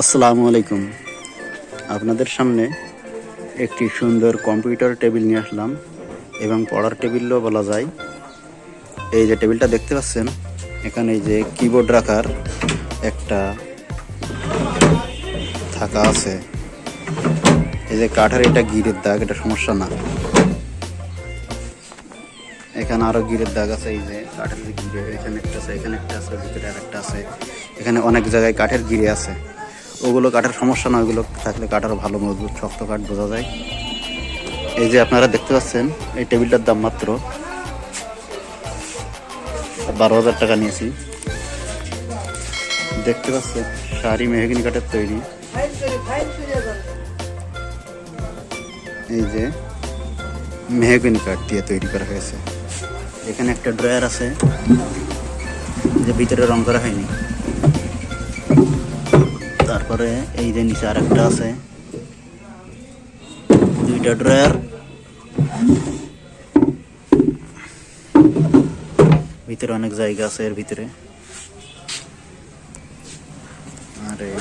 আসসালামু আলাইকুম। আপনাদের সামনে একটি সুন্দর কম্পিউটার টেবিল নিয়ে আসলাম এবং পড়ার টেবিলও বলা যায়। এই যে টেবিলটা দেখতে পাচ্ছেন, এখানে যে কিবোর্ড রাখার একটা থাকা আছে। এই যে কাঠের এটা গিরের দাগ, এটা সমস্যা না। এখানে আরও গিরের দাগ আছে, এই যে কাঠের গিরে, এখানে একটা আছে, এখানে একটা আছে, ভিতরে আর একটা আছে। এখানে অনেক জায়গায় কাঠের গিরে আছে। ওগুলো কাঠের সমস্যা না ওগুলো থাকলে কাঠ আরও ভালো মজবুত, শক্ত কাঠ বোঝা যায়। এই যে আপনারা দেখতে পাচ্ছেন, এই টেবিলটার দাম মাত্র বারো হাজার টাকা নিয়েছি। দেখতে পাচ্ছেন, শাড়ি মেহগিনি কাঠের তৈরি। এই যে মেহগিনি কাঠ দিয়ে তৈরি করা হয়েছে। এখানে একটা ড্রয়ার আছে, যে ভিতরে রং করা হয়নি। তারপরে এই যে নিচে আরেকটা আছে দুইটা ড্রয়ার ভিতরে অনেক জায়গা আছে এর ভিতরে আর এই